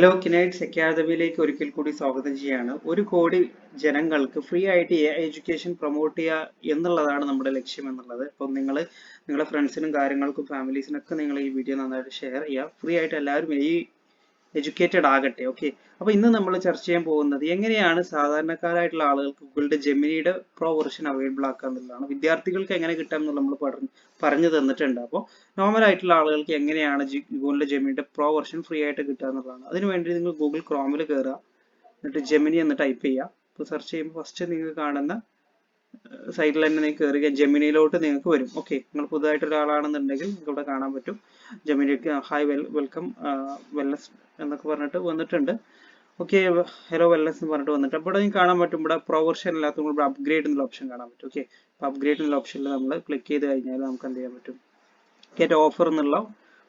Hello കിനൈറ്റ്സ് അക്കാദമിയിലേക്ക് ഒരിക്കൽ കൂടി സ്വാഗതം ചെയ്യാണ്. ഒരു കോടി ജനങ്ങൾക്ക് ഫ്രീ ആയിട്ട് എഡ്യൂക്കേഷൻ പ്രൊമോട്ട് ചെയ്യുക എന്നുള്ളതാണ് നമ്മുടെ ലക്ഷ്യം എന്നുള്ളത്. അപ്പം നിങ്ങൾ നിങ്ങളുടെ ഫ്രണ്ട്സിനും കാര്യങ്ങൾക്കും ഫാമിലീസിനൊക്കെ നിങ്ങൾ ഈ വീഡിയോ നന്നായിട്ട് ഷെയർ ചെയ്യുക ഫ്രീ ആയിട്ട് എല്ലാവരും ഈ എഡ്യൂക്കേറ്റഡ് ആകട്ടെ ഓക്കെ അപ്പോൾ ഇന്ന് നമ്മൾ ചർച്ച ചെയ്യാൻ പോകുന്നത് എങ്ങനെയാണ് സാധാരണക്കാരായിട്ടുള്ള ആളുകൾക്ക് ഗൂഗിളിന്റെ ജെമിനിയുടെ പ്രോ വെർഷൻ അവൈലബിൾ ആക്കുക എന്നുള്ളതാണ്. വിദ്യാർത്ഥികൾക്ക് എങ്ങനെ കിട്ടാം എന്നുള്ള നമ്മൾ പറഞ്ഞു പറഞ്ഞു തന്നിട്ടുണ്ട്. അപ്പോൾ നോർമൽ ആയിട്ടുള്ള ആളുകൾക്ക് എങ്ങനെയാണ് ഗൂഗിളിന്റെ ജെമിനിയുടെ പ്രോ വെർഷൻ ഫ്രീ ആയിട്ട് കിട്ടുക എന്നുള്ളതാണ്. അതിനുവേണ്ടി നിങ്ങൾ ഗൂഗിൾ ക്രോമിൽ കയറുക എന്നിട്ട് ജെമിനി എന്ന് ടൈപ്പ് ചെയ്യുക. അപ്പോൾ സെർച്ച് ചെയ്യുമ്പോൾ ഫസ്റ്റ് നിങ്ങൾ കാണുന്ന സൈറ്റിൽ തന്നെ നിങ്ങൾക്ക് കയറുക ജെമിനിയിലോട്ട് നിങ്ങൾക്ക് വരും. ഓക്കെ നിങ്ങൾ പുതുതായിട്ട് ഒരാളാണെന്നുണ്ടെങ്കിൽ നിങ്ങൾക്ക് ഇവിടെ കാണാൻ പറ്റും. ജെമിനിക്ക് ഹായ് വെൽ വെൽക്കം വെൽനസ് എന്നൊക്കെ പറഞ്ഞിട്ട് വന്നിട്ടുണ്ട്. ഓക്കെ ഹലോ വെൽനസ് എന്ന് പറഞ്ഞിട്ട് വന്നിട്ട്. അപ്പോൾ ഇവിടെ നിങ്ങൾക്ക് കാണാൻ പറ്റും. ഇവിടെ പ്രോ വെർഷൻ അല്ലാത്ത ഇവിടെ അപ്ഗ്രേഡ് എന്നുള്ള ഓപ്ഷൻ കാണാൻ പറ്റും. ഓക്കെ അപ്പോൾ അപ്ഗ്രേഡ് എന്നുള്ള ഓപ്ഷനിൽ നമ്മൾ ക്ലിക്ക് ചെയ്ത് കഴിഞ്ഞാൽ നമുക്ക് എന്ത് ചെയ്യാൻ പറ്റും? ഗെറ്റ് ഓഫർ എന്നുള്ള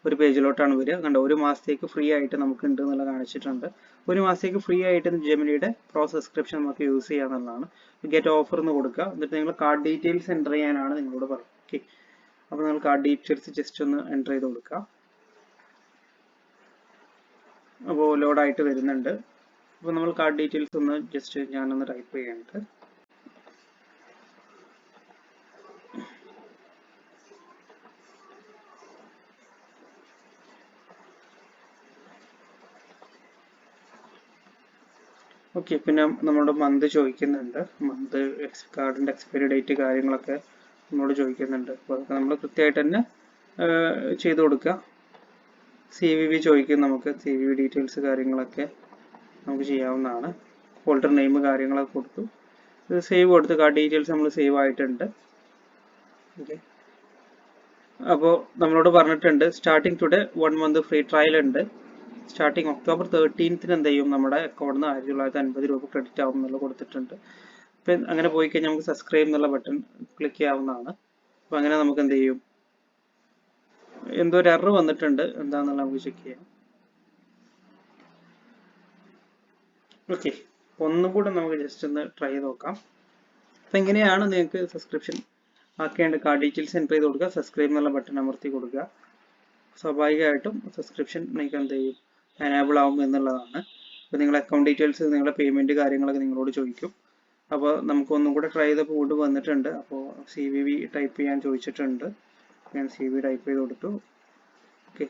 ഒരു പേജിലോട്ടാണ് വരിക. കണ്ടോ ഒരു മാസത്തേക്ക് ഫ്രീ ആയിട്ട് നമുക്ക് ഉണ്ട് എന്നുള്ള കാണിച്ചിട്ടുണ്ട്. ഒരു മാസത്തേക്ക് ഫ്രീ ആയിട്ട് ജെമിനിയുടെ പ്രോ സബ്സ്ക്രിപ്ഷൻ നമുക്ക് യൂസ് ചെയ്യാന്നുള്ളതാണ് ഗെറ്റ് ഓഫർ എന്ന് കൊടുക്കുക. എന്നിട്ട് നിങ്ങൾ കാർഡ് ഡീറ്റെയിൽസ് എന്റർ ചെയ്യാനാണ് നിങ്ങളോട് പറയുന്നത് ഓക്കെ അപ്പോൾ നിങ്ങൾ കാർഡ് ഡീറ്റെയിൽസ് ജസ്റ്റ് ഒന്ന് എന്റർ ചെയ്ത് കൊടുക്കുക. അപ്പോൾ ലോഡായിട്ട് വരുന്നുണ്ട്. അപ്പോൾ നമ്മൾ കാർഡ് ഡീറ്റെയിൽസ് ഒന്ന് ജസ്റ്റ് ഞാനൊന്ന് ടൈപ്പ് ചെയ്യുന്നുണ്ട് ഓക്കെ പിന്നെ നമ്മളോട് മന്ത് ചോദിക്കുന്നുണ്ട്. മന്ത് എക്സ് കാർഡിന്റെ എക്സ്പയറി ഡേറ്റ് കാര്യങ്ങളൊക്കെ നമ്മളോട് ചോദിക്കുന്നുണ്ട്. അപ്പോൾ അതൊക്കെ നമ്മൾ കൃത്യമായിട്ട് തന്നെ ചെയ്തു കൊടുക്കുക. സി വി വി ചോദിക്കും നമുക്ക്. സി വി വി ഡീറ്റെയിൽസ് കാര്യങ്ങളൊക്കെ നമുക്ക് ചെയ്യാവുന്നതാണ്. ഫോൾഡർ നെയിം കാര്യങ്ങളൊക്കെ കൊടുത്തു. ഇത് സേവ് കൊടുത്ത്. കാർഡ് ഡീറ്റെയിൽസ് നമ്മൾ സേവ് ആയിട്ടുണ്ട്. ഓക്കെ അപ്പോൾ നമ്മളോട് പറഞ്ഞിട്ടുണ്ട് starting today one month free trial ഉണ്ട്. സ്റ്റാർട്ടിങ് ഒക്ടോബർ തേർട്ടീൻത്തിന് എന്ത് ചെയ്യും നമ്മുടെ അക്കൗണ്ടിൽ നിന്ന് ആയിരത്തി തൊള്ളായിരത്തി അൻപത് രൂപ ക്രെഡിറ്റ് ആവും എന്നുള്ളത് കൊടുത്തിട്ടുണ്ട്. അപ്പം അങ്ങനെ പോയി കഴിഞ്ഞാൽ നമുക്ക് സബ്സ്ക്രൈബ് എന്നുള്ള ബട്ടൺ ക്ലിക്ക് ചെയ്യാവുന്നതാണ്. അപ്പം അങ്ങനെ നമുക്ക് എന്ത് ചെയ്യും? എന്തോ ഒരു എറർ വന്നിട്ടുണ്ട്. എന്താണെന്നുള്ള നമുക്ക് ചെക്ക് ചെയ്യാം. ഓക്കെ ഒന്നും കൂടെ നമുക്ക് ജസ്റ്റ് ഒന്ന് ട്രൈ ചെയ്ത് നോക്കാം. അപ്പം എങ്ങനെയാണ് നിങ്ങൾക്ക് സബ്സ്ക്രിപ്ഷൻ ആക്കേണ്ട കാർഡ് ഡീറ്റെയിൽസ് എന്റർ ചെയ്ത് കൊടുക്കുക? സബ്സ്ക്രൈബ് എന്നുള്ള ബട്ടൺ അമർത്തി കൊടുക്കുക. സ്വാഭാവികമായിട്ടും സബ്സ്ക്രിപ്ഷൻ നിങ്ങൾക്ക് എന്ത് ചെയ്യും? എനാബിൾ ആവും എന്നുള്ളതാണ്. അപ്പോൾ നിങ്ങളുടെ അക്കൗണ്ട് ഡീറ്റെയിൽസ് നിങ്ങളുടെ പേയ്മെന്റ് കാര്യങ്ങളൊക്കെ നിങ്ങളോട് ചോദിക്കും. അപ്പോൾ നമുക്ക് ഒന്നും കൂടെ ട്രൈ ചെയ്ത് പോയിട്ട് വന്നിട്ടുണ്ട്. അപ്പോൾ സി വി വി ടൈപ്പ് ചെയ്യാൻ ചോദിച്ചിട്ടുണ്ട്. ഞാൻ സി വി ടൈപ്പ് ചെയ്ത് കൊടുത്തു. ഓക്കെ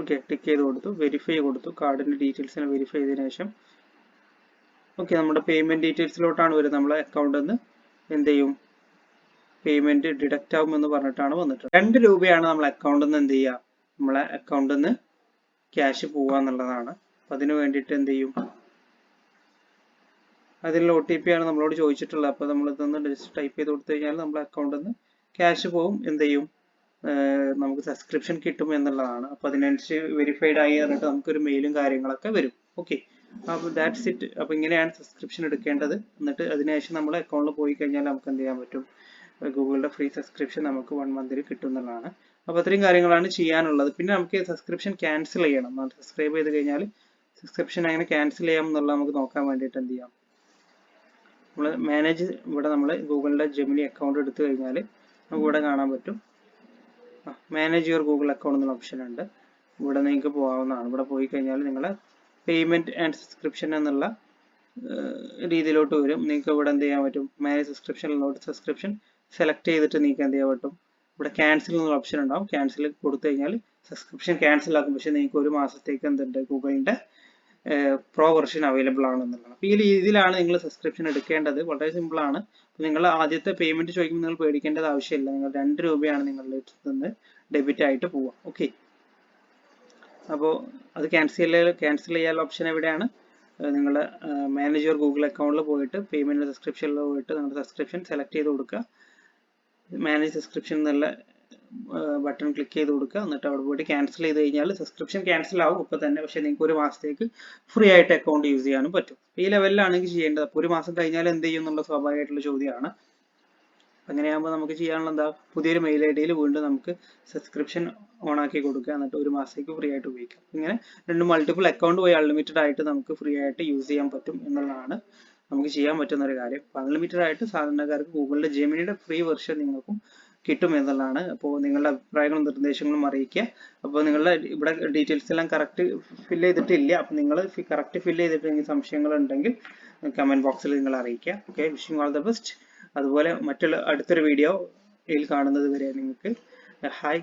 ഓക്കെ ടിക്ക് ചെയ്ത് കൊടുത്തു. വെരിഫൈ കൊടുത്തു. കാർഡിന്റെ ഡീറ്റെയിൽസിനെ വെരിഫൈ ചെയ്തതിനു ശേഷം. ഓക്കെ നമ്മുടെ പേയ്മെന്റ് ഡീറ്റെയിൽസിലോട്ടാണ് വരുന്നത്. നമ്മളെ അക്കൗണ്ടിൽ നിന്ന് എന്ത് ചെയ്യും? പേയ്മെന്റ് ഡിഡക്റ്റ് ആവും എന്ന് പറഞ്ഞിട്ടാണ് വന്നിട്ട് രണ്ട് രൂപയാണ് നമ്മൾ അക്കൗണ്ടിൽ നിന്ന് എന്ത് ചെയ്യുക? നമ്മളെ അക്കൗണ്ടിൽ നിന്ന് ക്യാഷ് പോവുക എന്നുള്ളതാണ്. അപ്പം അതിന് വേണ്ടിയിട്ട് എന്ത് ചെയ്യും? അതിലുള്ള ഒ ടി പി ആണ് നമ്മളോട് ചോദിച്ചിട്ടുള്ളത്. അപ്പോൾ നമ്മൾ ഇതൊന്ന് ജസ്റ്റ് ടൈപ്പ് ചെയ്ത് കൊടുത്തു കഴിഞ്ഞാൽ നമ്മളെ അക്കൗണ്ടിൽ നിന്ന് ക്യാഷ് പോവും എന്ത് ചെയ്യും? നമുക്ക് സബ്സ്ക്രിപ്ഷൻ കിട്ടും എന്നുള്ളതാണ്. അപ്പോൾ അതിനനുസരിച്ച് വെരിഫൈഡ് ആയി എന്നിട്ട് നമുക്കൊരു മെയിലും കാര്യങ്ങളൊക്കെ വരും. ഓക്കെ അപ്പോൾ ദാറ്റ്സ് ഇറ്റ് അപ്പോൾ ഇങ്ങനെയാണ് സബ്സ്ക്രിപ്ഷൻ എടുക്കേണ്ടത്. എന്നിട്ട് അതിനുശേഷം നമ്മൾ അക്കൗണ്ടിൽ പോയി കഴിഞ്ഞാൽ നമുക്ക് എന്ത് ചെയ്യാൻ പറ്റും? ഗൂഗിളിന്റെ ഫ്രീ സബ്സ്ക്രിപ്ഷൻ നമുക്ക് വൺ മന്തിൽ കിട്ടും എന്നുള്ളതാണ്. അപ്പോൾ അത്രയും കാര്യങ്ങളാണ് ചെയ്യാനുള്ളത്. പിന്നെ നമുക്ക് സബ്സ്ക്രിപ്ഷൻ ക്യാൻസൽ ചെയ്യണം. സബ്സ്ക്രൈബ് ചെയ്ത് കഴിഞ്ഞാൽ സബ്സ്ക്രിപ്ഷൻ എങ്ങനെ ക്യാൻസൽ ചെയ്യാം എന്നുള്ളത് നമുക്ക് നോക്കാൻ വേണ്ടിയിട്ട് എന്ത് ചെയ്യാം? നമ്മൾ മാനേജ് ഇവിടെ നമ്മൾ ഗൂഗിളിന്റെ ജെമിനി അക്കൗണ്ട് എടുത്തു കഴിഞ്ഞാൽ നമുക്ക് ഇവിടെ കാണാൻ പറ്റും. മാനേജ് യുവർ ഗൂഗിൾ അക്കൗണ്ട് എന്നുള്ള ഓപ്ഷൻ ഉണ്ട്. ഇവിടെ നിങ്ങൾക്ക് പോകാവുന്നതാണ്. ഇവിടെ പോയി കഴിഞ്ഞാൽ നിങ്ങളെ പേയ്മെന്റ് ആൻഡ് സബ്സ്ക്രിപ്ഷൻ എന്നുള്ള രീതിയിലോട്ട് വരും. നിങ്ങൾക്ക് ഇവിടെ എന്ത് ചെയ്യാൻ പറ്റും? മാനേജ് സബ്സ്ക്രിപ്ഷൻ സബ്സ്ക്രിപ്ഷൻ സെലക്ട് ചെയ്തിട്ട് നിങ്ങൾക്ക് എന്ത് ചെയ്യാൻ പറ്റും? ഇവിടെ ക്യാൻസൽ എന്നൊരു ഓപ്ഷൻ ഉണ്ടാവും. ക്യാൻസൽ കൊടുത്തു കഴിഞ്ഞാൽ സബ്സ്ക്രിപ്ഷൻ ക്യാൻസൽ ആക്കും. പക്ഷേ നിങ്ങൾക്ക് ഒരു മാസത്തേക്ക് എന്തുണ്ട്? ഗൂഗിളിന്റെ പ്രോ വെർഷൻ അവൈലബിൾ ആണെന്നുള്ളതാണ്. അപ്പോൾ ഈ രീതിയിലാണ് നിങ്ങൾ സബ്സ്ക്രിപ്ഷൻ എടുക്കേണ്ടത്. വളരെ സിമ്പിൾ ആണ്. നിങ്ങൾ ആദ്യത്തെ പേയ്മെന്റ് ചോദിക്കുമ്പോൾ നിങ്ങൾ പേടിക്കേണ്ടത് ആവശ്യമില്ല. നിങ്ങൾ രണ്ട് രൂപയാണ് നിങ്ങളുടെ നിന്ന് ഡെബിറ്റ് ആയിട്ട് പോവുക. ഓക്കെ അപ്പോൾ അത് ക്യാൻസൽ ക്യാൻസൽ ചെയ്യാനുള്ള ഓപ്ഷൻ എവിടെയാണ്? നിങ്ങളുടെ മാനേജർ ഗൂഗിൾ അക്കൗണ്ടിൽ പോയിട്ട് പേയ്മെന്റ് സബ്സ്ക്രിപ്ഷനിൽ പോയിട്ട് നിങ്ങളുടെ സബ്സ്ക്രിപ്ഷൻ സെലക്ട് ചെയ്ത് കൊടുക്കുക. മാനേജ് സബ്സ്ക്രിപ്ഷൻ എന്നുള്ള ബട്ടൺ ക്ലിക്ക് ചെയ്ത് കൊടുക്കുക. എന്നിട്ട് അവിടെ പോയിട്ട് ക്യാൻസൽ ചെയ്ത് കഴിഞ്ഞാൽ സബ്സ്ക്രിപ്ഷൻ ക്യാൻസൽ ആവും ഇപ്പോൾ തന്നെ. പക്ഷേ നിങ്ങൾക്ക് ഒരു മാസത്തേക്ക് ഫ്രീ ആയിട്ട് അക്കൗണ്ട് യൂസ് ചെയ്യാനും പറ്റും. ഈ ലെവലിലാണെങ്കിൽ ചെയ്യേണ്ടത്. അപ്പോൾ ഒരു മാസം കഴിഞ്ഞാൽ എന്ത് ചെയ്യും എന്നുള്ള സ്വാഭാവികമായിട്ടുള്ള ചോദ്യമാണ്. അങ്ങനെയാകുമ്പോൾ നമുക്ക് ചെയ്യാനുള്ള എന്താ? പുതിയൊരു മെയിൽ ഐ ഡിയിൽ വീണ്ടും നമുക്ക് സബ്സ്ക്രിപ്ഷൻ ഓൺ ആക്കി കൊടുക്കുക. എന്നിട്ട് ഒരു മാസത്തേക്ക് ഫ്രീ ആയിട്ട് ഉപയോഗിക്കാം. ഇങ്ങനെ രണ്ട് മൾട്ടിപ്പിൾ അക്കൗണ്ട് പോയി അൺലിമിറ്റഡ് ആയിട്ട് നമുക്ക് ഫ്രീ ആയിട്ട് യൂസ് ചെയ്യാൻ പറ്റും എന്നുള്ളതാണ് നമുക്ക് ചെയ്യാൻ പറ്റുന്ന ഒരു കാര്യം. അൺലിമിറ്റഡ് ആയിട്ട് സാധാരണക്കാർക്ക് ഗൂഗിളിന്റെ ജെമിനിയുടെ ഫ്രീ വെർഷൻ നിങ്ങൾക്കും കിട്ടും എന്നുള്ളതാണ്. അപ്പോൾ നിങ്ങളുടെ അഭിപ്രായങ്ങളും നിർദ്ദേശങ്ങളും അറിയിക്കുക. അപ്പോൾ നിങ്ങളുടെ ഇവിടെ ഡീറ്റെയിൽസ് എല്ലാം കറക്റ്റ് ഫില്ല് ചെയ്തിട്ടില്ല. അപ്പോൾ നിങ്ങൾ കറക്റ്റ് ഫില്ല് ചെയ്തിട്ട് സംശയങ്ങൾ ഉണ്ടെങ്കിൽ കമന്റ് ബോക്സിൽ നിങ്ങൾ അറിയിക്കുക. Okay wishing all the best അതുപോലെ മറ്റുള്ള അടുത്തൊരു വീഡിയോയിൽ കാണുന്നത് വരെ നിങ്ങൾക്ക് ഹായ്